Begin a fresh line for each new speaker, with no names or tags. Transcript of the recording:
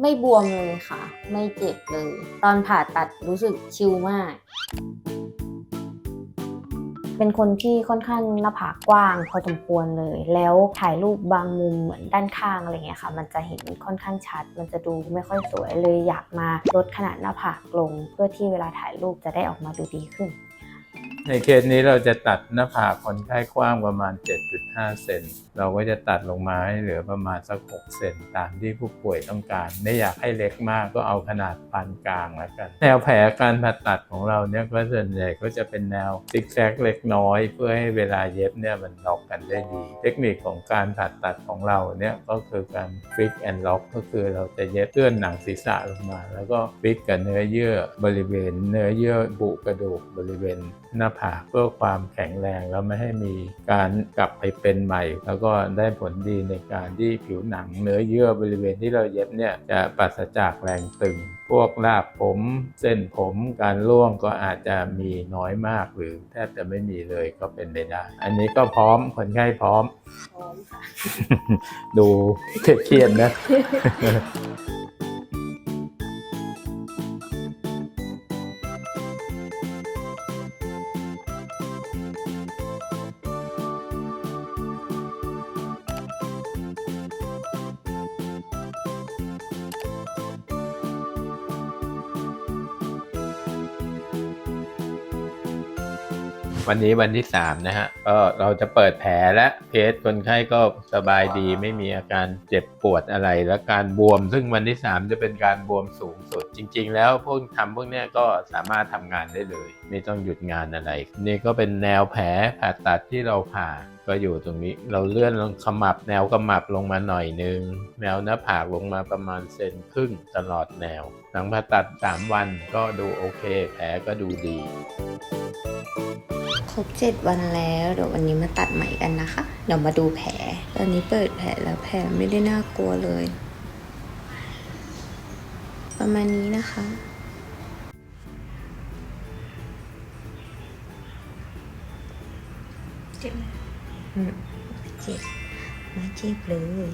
ไม่บวมเลยค่ะ ไม่เจ็บเลย ตอนผ่าตัดรู้สึกชิลมาก เป็นคนที่ค่อนข้างหน้าผากกว้างพอสมควรเลย แล้วถ่ายรูปบางมุมเหมือนด้านข้างอะไรเงี้ยค่ะ มันจะเห็นค่อนข้างชัด มันจะดูไม่ค่อยสวยเลยอยากมาลดขนาดหน้าผากลง เพื่อที่เวลาถ่ายรูปจะได้ออกมาดูดีขึ้น
ในเคสนี้เราจะตัดหน้าผากคนไข้กว้างประมาณ 7.5 เซน เราก็จะตัดลงมาให้เหลือประมาณสัก 6 เซนตามที่ผู้ป่วยต้องการ ไม่อยากให้เล็กมากก็เอาขนาดปานกลางแล้วกัน แนวแผลการผ่าตัดของเราเนี่ยก็ส่วนใหญ่ก็จะเป็นแนวซิกแซกเล็กน้อย เพื่อให้เวลาเย็บเนี่ยมันล็อกกันได้ดี เทคนิคของการผ่าตัดของเราเนี่ยก็คือการฟิกแอนด์ล็อกก็คือเราจะเย็บเลื่อนหนังศีรษะลงมา แล้วก็ฟิกกับเนื้อเยื่อบริเวณ เนื้อเยื่อบุกระดูกบริเวณหน้าผากเพื่อความแข็งแรงแล้วไม่ให้มีการกลับไปเป็นใหม่ แล้วก็ได้ผลดีในการที่ผิวหนังเนื้อเยื่อบริเวณที่เราเย็บเนี่ยจะปราศจากแรงตึง พวกรากผม เส้นผมการร่วงก็อาจจะมีน้อยมากหรือแทบจะไม่มีเลยก็เป็นไปได้ อันนี้ก็พร้อมคนไข้พร้อม
พร้อมค่ะ
ดูเครียดๆนะ วันนี้วันที่3นะฮะก็เราจะเปิดแผลและเคสคนไข้ก็สบายดีไม่มีอาการเจ็บปวดอะไร และการบวม ซึ่งวันที่3จะเป็นการบวมสูงสุด จริง ๆ แล้วพวกทำพวกเนี้ยก็สามารถทำงานได้เลย ไม่ต้องหยุดงานอะไร นี่ก็เป็นแนวแผลผ่าตัดที่เราผ่าก็อยู่ตรงนี้เราเลื่อนลงขมับแนวขมับลงมาหน่อยนึงแนวหน้าผากลงมาประมาณเซนครึ่งตลอดแนว หลังผ่าตัด 3 วันก็ดูโอเค แผลก็ดูดี
ครบเจ็ดวันแล้วเดี๋ยววันนี้มาตัดใหม่กันนะคะ เดี๋ยวมาดูแผล ตอนนี้เปิดแผลแล้วแผลไม่ได้น่ากลัวเลย ประมาณนี้นะคะ
เจ็บไหม
อืมเจ็บไม่เจ็บเลย